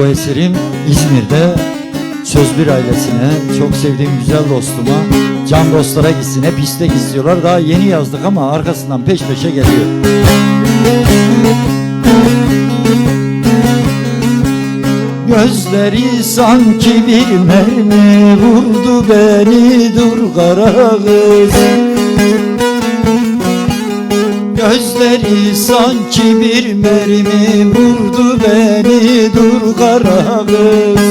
eserim İzmir'de Sözbir ailesine, çok sevdiğim güzel dostuma, can dostlara gitsin. Hep istek istiyorlar. Daha yeni yazdık ama arkasından peş peşe geliyor. Gözleri sanki bir mermi vurdu beni dur kara kız Gözleri sanki bir mermi vurdu beni dur kara kız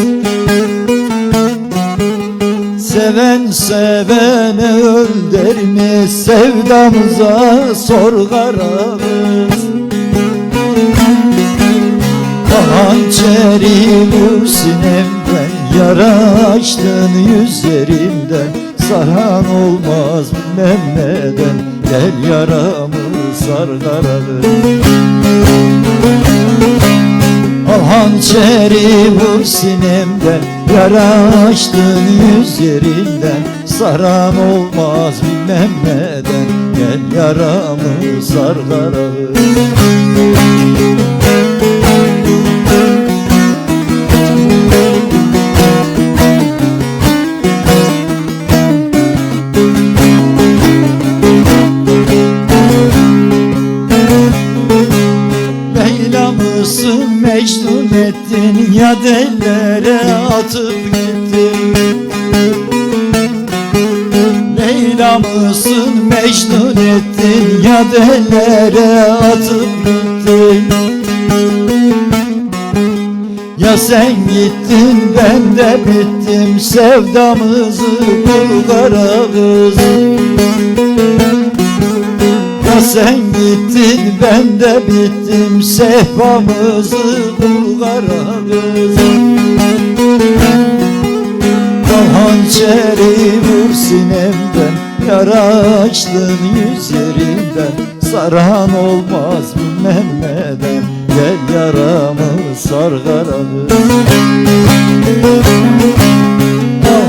Seven sevene öldür mi? Sevdamıza sor kara kız Hançeri vur sinemden Yara açtın yüzlerimden Saran olmaz bilmem neden Gel yaramı sar karalı Al hançeri vur sinemden Yara açtın yüzlerimden Saran olmaz bilmem neden Gel yaramı sar karalı Leyla mısın Mecnun ettin ya dellere atıp gittin. Leyla mısın Mecnun ettin ya dellere atıp gittin. Ya sen gittin ben de bittim sevdamızı bul kara kız. ya sen gittin ben de bittim. Sehpamızı bul kara kız Hançeri vur sinemden Yara açtın yüz yerinden Saran olmaz bilmem neden Gel yaramı sar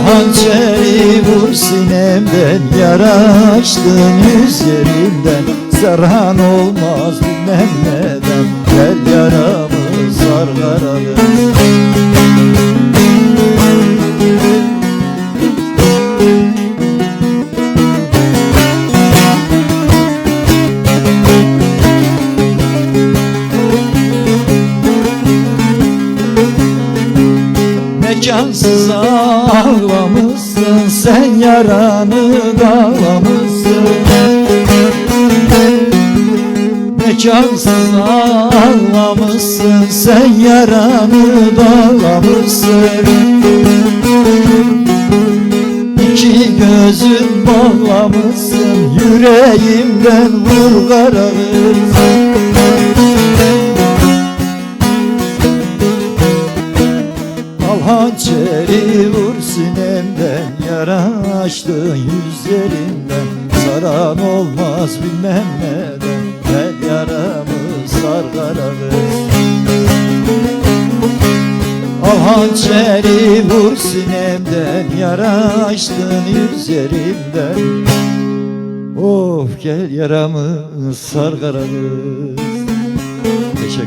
Hançeri vur sinemden Yara açtın yüz yerinden Sarhan olmaz bilmem neden Gel yaramı sar karalı Mekansız ağlamışsın Sen yaranı dağlamışsın Mekansız ağlamışsın Sen yaranı dağlamışsın İki gözün bağlamışsın Yüreğimden vur kara kız Al hançeri vur sinemden Yara açtın yüzlerinden. Saran olmaz bilmem neden yaramı sar kara kız Al hançeri vur sinemden Yara açtın yüzlerinden Of gel yaramı sar kara kız